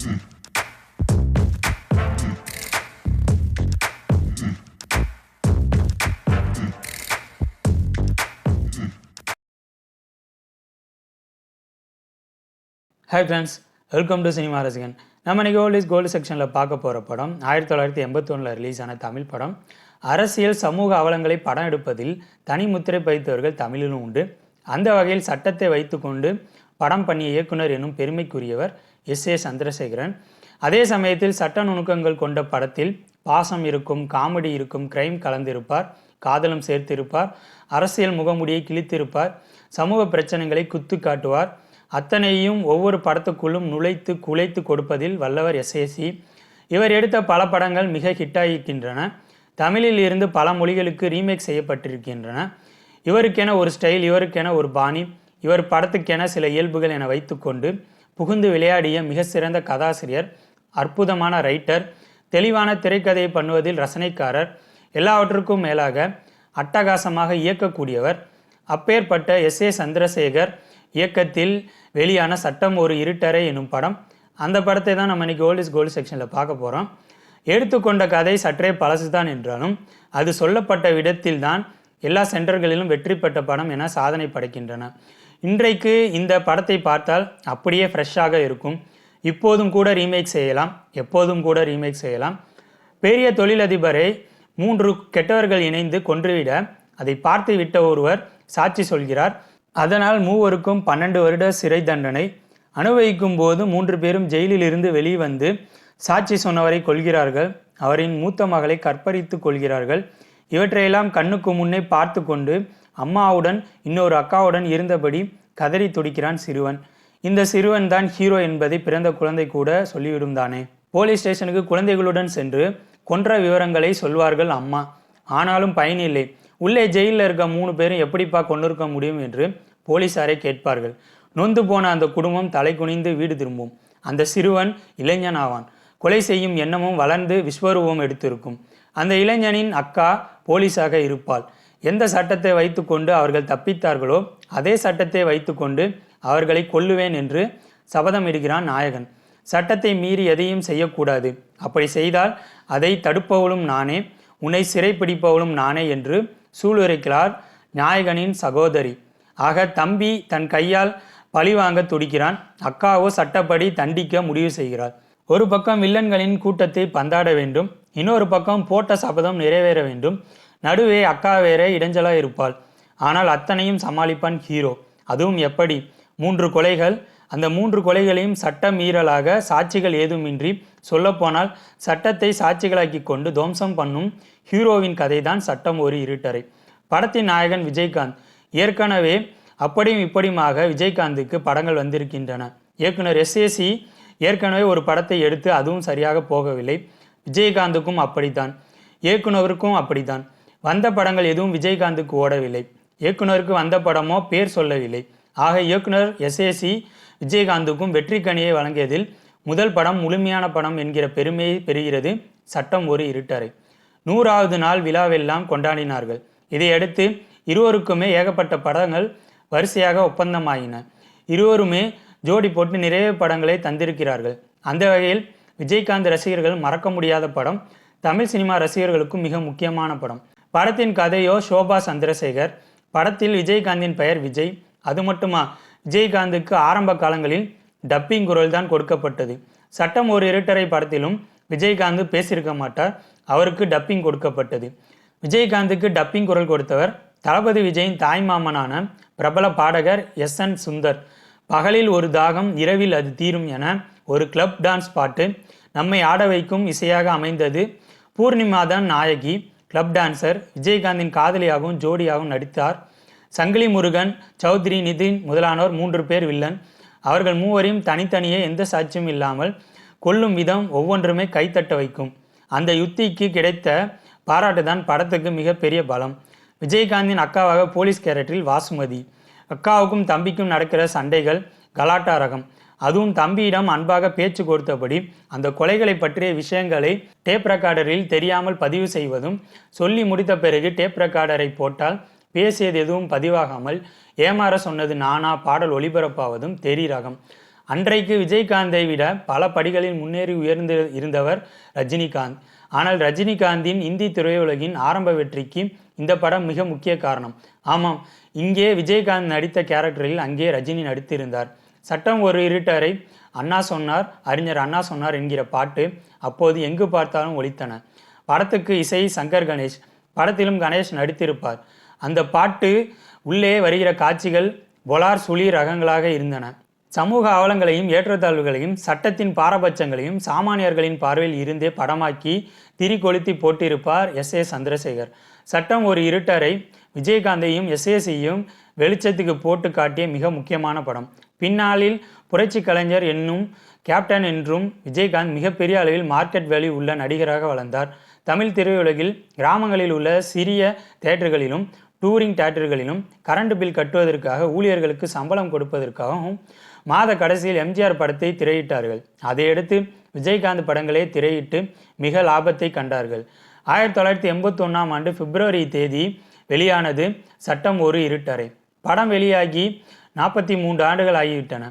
Hi friends welcome to cinema Rasigan நம்ம இன்னைக்கு old is gold செக்ஷனில் பார்க்க போகிற படம் ஆயிரத்தி தொள்ளாயிரத்தி எண்பத்தொன்னில் ரிலீஸ் ஆன தமிழ் படம். அரசியல் சமூக அவலங்களை படம் எடுப்பதில் தனி முத்திரை பதித்தவர்கள் தமிழிலும் உண்டு. அந்த வகையில் சட்டத்தை வைத்துக்கொண்டு படம் பண்ணிய இயக்குனர் எனும் பெருமைக்குரியவர் எஸ் ஏ சந்திரசேகரன். அதே சமயத்தில் சட்ட நுணுக்கங்கள் கொண்ட படத்தில் பாசம் இருக்கும் காமெடி இருக்கும் கிரைம் கலந்திருப்பார் காதலும் சேர்த்திருப்பார் அரசியல் முகமுடியை கிழித்திருப்பார் சமூக பிரச்சனைகளை குத்து காட்டுவார். அத்தனையும் ஒவ்வொரு படத்துக்குள்ளும் நுழைத்து குலைத்து கொடுப்பதில் வல்லவர் எஸ்ஏசி இவர் எடுத்த பல படங்கள் மிக ஹிட்டாகிக்கின்றன தமிழில் இருந்து பல மொழிகளுக்கு ரீமேக் செய்யப்பட்டிருக்கின்றன. இவருக்கென ஒரு ஸ்டைல் இவருக்கென ஒரு பாணி இவர் படத்துக்கென சில இயல்புகள் என வைத்துக்கொண்டு புகுந்து விளையாடிய மிக சிறந்த கதாசிரியர் அற்புதமான ரைட்டர் தெளிவான திரைக்கதையை பண்ணுவதில் ரசனைக்காரர் எல்லாவற்றுக்கும் மேலாக அட்டகாசமாக இயக்கக்கூடியவர். அப்பேற்பட்ட எஸ். ஏ. சந்திரசேகர் இயக்கத்தில் வெளியான சட்டம் ஒரு இருட்டரை எனும் படம். அந்த படத்தை தான் நம்ம இன்றைக்கி ஓல்ட் இஸ் கோல்டு செக்ஷனில் பார்க்க போகிறோம் எடுத்துக்கொண்ட கதை சற்றே பழசுதான் என்றாலும் அது சொல்லப்பட்ட விதத்தில்தான் எல்லா சென்டர்களிலும் வெற்றி பெற்ற படம் என சாதனை படைக்கின்றன. இன்றைக்கு இந்த படத்தை பார்த்தால் அப்படியே ஃப்ரெஷ்ஷாக இருக்கும். இப்போதும் கூட ரீமேக் செய்யலாம் எப்போதும் கூட ரீமேக் செய்யலாம். பெரிய தொழிலதிபரை மூன்று கெட்டவர்கள் இணைந்து கொன்றுவிட அதை பார்த்து விட்ட ஒருவர் சாட்சி சொல்கிறார். அதனால் மூவருக்கும் பன்னெண்டு வருட சிறை தண்டனை. அனுபவிக்கும் போது மூன்று பேரும் ஜெயிலில் இருந்து வெளிவந்து சாட்சி சொன்னவரை கொள்கிறார்கள் அவரின் மூத்த மகளை கற்பழித்து கொள்கிறார்கள். இவற்றையெல்லாம் கண்ணுக்கு முன்னே பார்த்து கொண்டு அம்மாவுடன் இன்னொரு அக்காவுடன் இருந்தபடி கதறி துடிக்கிறான் சிறுவன். இந்த சிறுவன் தான் ஹீரோ என்பதை பிறந்த குழந்தை கூட சொல்லிவிடும் தானே. போலீஸ் ஸ்டேஷனுக்கு குழந்தைகளுடன் சென்று கொன்ற விவரங்களை சொல்வார்கள் அம்மா. ஆனாலும் பயனில்லை உள்ளே ஜெயிலில் இருக்க மூணு பேரும் எப்படிப்பா கொண்டிருக்க முடியும் என்று போலீசாரை கேட்பார்கள். நொந்து போன அந்த குடும்பம் தலை குனிந்து வீடு திரும்பும். அந்த சிறுவன் இளைஞன் ஆவான். கொலை செய்யும் எண்ணமும் வளர்ந்து விஸ்வரூபம் எடுத்திருக்கும். அந்த இளைஞனின் அக்கா போலீஸாக இருப்பாள். எந்த சட்டத்தை வைத்துக்கொண்டு அவர்கள் தப்பித்தார்களோ அதே சட்டத்தை வைத்துக்கொண்டு அவர்களை கொல்லுவேன் என்று சபதம் இடுகிறான் நாயகன். சட்டத்தை மீறி எதையும் செய்யக்கூடாது. அப்படி செய்தால் அதை தடுப்பவளும் நானே உன்னை சிறைப்பிடிப்பவளும் நானே என்று சூளுரைக்கிறார் நாயகனின் சகோதரி. ஆக தம்பி தன் கையால் பழிவாங்க துடிக்கிறான். அக்காவோ சட்டப்படி தண்டிக்க முடிவு செய்கிறார் ஒரு பக்கம் வில்லன்களின் கூட்டத்தை பந்தாட வேண்டும். இன்னொரு பக்கம் போட்ட சபதம் நிறைவேற வேண்டும். நடுவே அக்கா வேற இடைஞ்சலா இருப்பாள். ஆனால் அத்தனையும் சமாளிப்பான் ஹீரோ. அதுவும் எப்படி? மூன்று கொலைகள். அந்த மூன்று கொலைகளையும் சட்ட மீறலாக சாட்சிகள் ஏதுமின்றி சொல்லப்போனால் சட்டத்தை சாட்சிகளாக்கி கொண்டு துவம்சம் பண்ணும் ஹீரோவின் கதைதான் சட்டம் ஒரு இருட்டறை. படத்தின் நாயகன் விஜயகாந்த். ஏற்கனவே அப்படியும் இப்படியுமாக விஜயகாந்துக்கு படங்கள் வந்திருக்கின்றன. இயக்குனர் எஸ்ஏசி ஏற்கனவே ஒரு படத்தை எடுத்து அதுவும் சரியாக போகவில்லை. விஜயகாந்துக்கும் அப்படித்தான். இயக்குனருக்கும் அப்படித்தான். வந்த படங்கள் எதுவும் விஜயகாந்துக்கு ஓடவில்லை. இயக்குனருக்கு வந்த படமோ பேர் சொல்லவில்லை. ஆக இயக்குனர் எஸ்ஏசி விஜயகாந்துக்கும் வெற்றி கனியை வழங்கியதில் முதல் படம் முழுமையான படம் என்கிற பெருமையை பெறுகிறது. சட்டம் ஒரு இருட்டறை. நூறாவது நாள் விழாவெல்லாம் கொண்டாடினார்கள். இதையடுத்து இருவருக்குமே ஏகப்பட்ட படங்கள் வரிசையாக ஒப்பந்தமாயின. இருவருமே ஜோடி போட்டு நிறைய படங்களை தந்திருக்கிறார்கள். அந்த வகையில் விஜயகாந்த் ரசிகர்கள் மறக்க முடியாத படம். தமிழ் சினிமா ரசிகர்களுக்கும் மிக முக்கியமான படம். படத்தின் கதையோ சோபா சந்திரசேகர் படத்தில் விஜயகாந்தின் பெயர் விஜய். அது மட்டுமா? விஜயகாந்துக்கு ஆரம்ப காலங்களில் டப்பிங் குரல் தான் கொடுக்கப்பட்டது. சட்டம் ஒரு இருட்டரை படத்திலும் விஜயகாந்த் பேசியிருக்க மாட்டார். அவருக்கு டப்பிங் கொடுக்கப்பட்டது. விஜயகாந்துக்கு டப்பிங் குரல் கொடுத்தவர் தளபதி விஜயின் தாய்மாமனான பிரபல பாடகர் எஸ். என். சுந்தர். பகலில் ஒரு தாகம் இரவில் அது தீரும் என ஒரு கிளப் டான்ஸ் பாட்டு நம்மை ஆட வைக்கும் இசையாக அமைந்தது. பூர்ணிமாதான் நாயகி. கிளப் டான்சர் விஜயகாந்தின் காதலியாகவும் ஜோடியாகவும் நடித்தார். சங்கிலி முருகன் சௌத்ரி நிதின் முதலானோர் மூன்று பேர் வில்லன். அவர்கள் மூவரையும் தனித்தனியே எந்த சாட்சியும் இல்லாமல் கொல்லும் விதம் ஒவ்வொன்றுமே கைத்தட்ட வைக்கும். அந்த யுத்திக்கு கிடைத்த பாராட்டு தான் படத்துக்கு மிகப்பெரிய பலம். விஜயகாந்தின் அக்காவாக போலீஸ் கேரக்டரில் வாசுமதி. அக்காவுக்கும் தம்பிக்கும் நடக்கிற சண்டைகள் கலாட்டா ரகம் அதுவும் தம்பியிடம் அன்பாக பேச்சு கொடுத்தபடி அந்த கொலைகளை பற்றிய விஷயங்களை டேப் ரெக்கார்டரில் தெரியாமல் பதிவு செய்வதும் சொல்லி முடித்த பிறகு டேப் ரெக்கார்டரை போட்டால் பேசியது எதுவும் பதிவாகாமல் ஏமாற சொன்னது நானா பாடல் ஒளிபரப்பாவதும் தெரி ரகம் அன்றைக்கு விஜயகாந்தை விட பல படிகளில் முன்னேறி உயர்ந்து இருந்தவர் ரஜினிகாந்த். ஆனால் ரஜினிகாந்தின் இந்தி திரையுலகின் ஆரம்ப வெற்றிக்கு இந்த படம் மிக முக்கிய காரணம். ஆமாம் இங்கே விஜயகாந்த் நடித்த கேரக்டரில் அங்கே ரஜினி நடித்திருந்தார். சட்டம் ஒரு இருட்டரை அண்ணா சொன்னார் அறிஞர் அண்ணா சொன்னார் என்கிற பாட்டு அப்போது எங்கு பார்த்தாலும் ஒலித்தன. படத்துக்கு இசை சங்கர் கணேஷ் படத்திலும் கணேஷ் நடித்திருப்பார். அந்த பாட்டு உள்ளே வருகிற காட்சிகள் பொலார் சுழி ரகங்களாக இருந்தன. சமூக அவலங்களையும் ஏற்றத்தாழ்வுகளையும் சட்டத்தின் பாரபட்சங்களையும் சாமானியர்களின் பார்வையில் இருந்தே படமாக்கி திரி கொளுத்தி போட்டிருப்பார் எஸ் ஏ சந்திரசேகர். சட்டம் ஒரு இருட்டரை விஜயகாந்தையும் எஸ்ஏசியையும் வெளிச்சத்துக்கு போட்டு காட்டிய மிக முக்கியமான படம். பின்னாளில் புரட்சி கலைஞர் என்னும் கேப்டன் என்றும் விஜயகாந்த் மிகப்பெரிய அளவில் மார்க்கெட் வேல்யூ உள்ள நடிகராக வளர்ந்தார். தமிழ் திரையுலகில் கிராமங்களில் உள்ள சிறிய தேட்டர்களிலும் டூரிங் தேட்டர்களிலும் கரண்ட் பில் கட்டுவதற்காக ஊழியர்களுக்கு சம்பளம் கொடுப்பதற்காகவும் மாத கடைசியில் எம்ஜிஆர் படத்தை திரையிட்டார்கள். அதையடுத்து விஜயகாந்த் படங்களே திரையிட்டு மிக லாபத்தை கண்டார்கள். ஆயிரத்தி தொள்ளாயிரத்தி எண்பத்தொன்னாம் ஆண்டு பிப்ரவரி தேதி வெளியானது சட்டம் ஒரு இருட்டறை. படம் வெளியாகி நாற்பத்தி மூன்று ஆண்டுகள் ஆகிவிட்டன.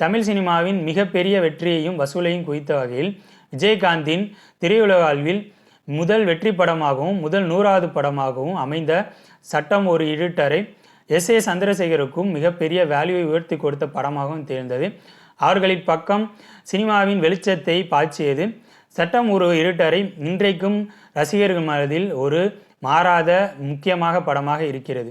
தமிழ் சினிமாவின் மிகப்பெரிய வெற்றியையும் வசூலையும் குவித்த வகையில் விஜயகாந்தின் திரையுலக வாழ்வில் முதல் வெற்றி படமாகவும் முதல் நூறாவது படமாகவும் அமைந்த சட்டம் ஒரு இருட்டரை எஸ் ஏ சந்திரசேகருக்கும் மிகப்பெரிய வேல்யூவை உயர்த்தி கொடுத்த படமாகவும் தேர்ந்தது அவர்களின் பக்கம் சினிமாவின் வெளிச்சத்தை பாய்ச்சியது. சட்டம் ஒரு இருட்டரை இன்றைக்கும் ரசிகர்கள் மனதில் ஒரு மாறாத முக்கியமாக படமாக இருக்கிறது.